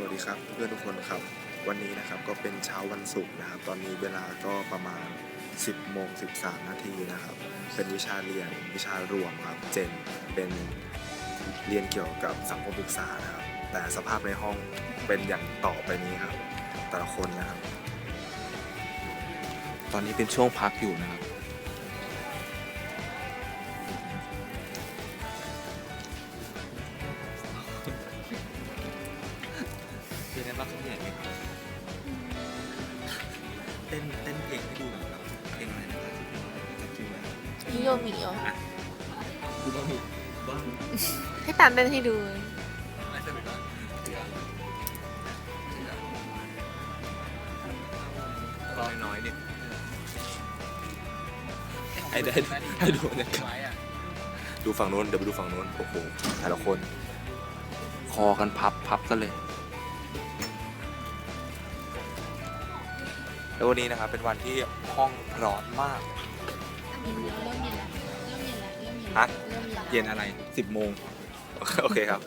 สวัสดีครับเพื่อนทุกคนครับ วันนี้นะครับก็เป็นเช้าวันศุกร์นะครับ ตอนนี้เวลาก็ประมาณ 10โมง13 นาทีนะครับ เป็นวิชาเรียนวิชารวมครับเจนเป็นเรียนเกี่ยวกับสังคมศึกษานะครับ แต่สภาพในห้องเป็นอย่างต่อไปนี้ครับ แต่ละคนนะครับ ตอนนี้เป็นช่วงพักอยู่นะครับ เป็นไงบ้างครับเนี่ยเต้นเต้นเพลงให้ดูหน่อยครับเพลงอะไรนะครับจำชื่อไหมนิโยมิเหรอดูบ้างมีบ้างให้ตามเต้นให้ดู ไม่ใช่ไหมครับก็น้อยๆเนี่ยให้ได้ให้ดูนะครับดูฝั่งโน้นเดี๋ยวไปดูฝั่งโน้นโอ้โหแต่ละคน คอกันพับพับกันเลย แล้ววันนี้นะครับเป็นวันที่ห้องร้อนมากเริ่มเย็นแล้วเริ่มเย็นแล้วเริ่มเย็นแล้วฮะเริ่มเย็นแล้วเย็นอะไรสิบโมงโอเคครับ